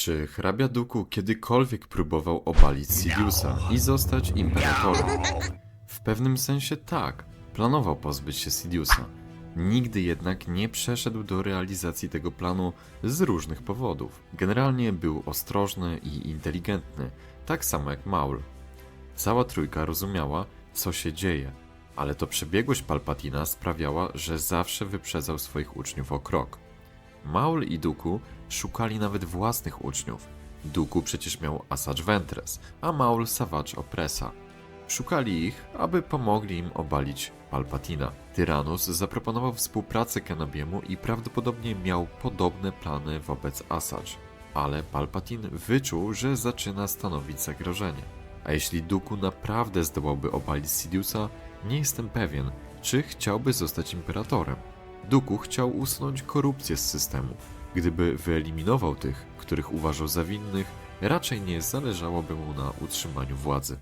Czy hrabia Duku kiedykolwiek próbował obalić Sidiousa i zostać imperatorem? W pewnym sensie tak. Planował pozbyć się Sidiousa. Nigdy jednak nie przeszedł do realizacji tego planu z różnych powodów. Generalnie był ostrożny i inteligentny, tak samo jak Maul. Cała trójka rozumiała, co się dzieje, ale to przebiegłość Palpatina sprawiała, że zawsze wyprzedzał swoich uczniów o krok. Maul i Duku szukali nawet własnych uczniów. Duku przecież miał Asajj Ventress, a Maul Savage Opressa. Szukali ich, aby pomogli im obalić Palpatina. Tyrannus zaproponował współpracę Kenobiemu i prawdopodobnie miał podobne plany wobec Asajj, ale Palpatine wyczuł, że zaczyna stanowić zagrożenie. A jeśli Duku naprawdę zdołałby obalić Sidiousa, nie jestem pewien, czy chciałby zostać imperatorem. Duku chciał usunąć korupcję z systemu. Gdyby wyeliminował tych, których uważał za winnych, raczej nie zależałoby mu na utrzymaniu władzy.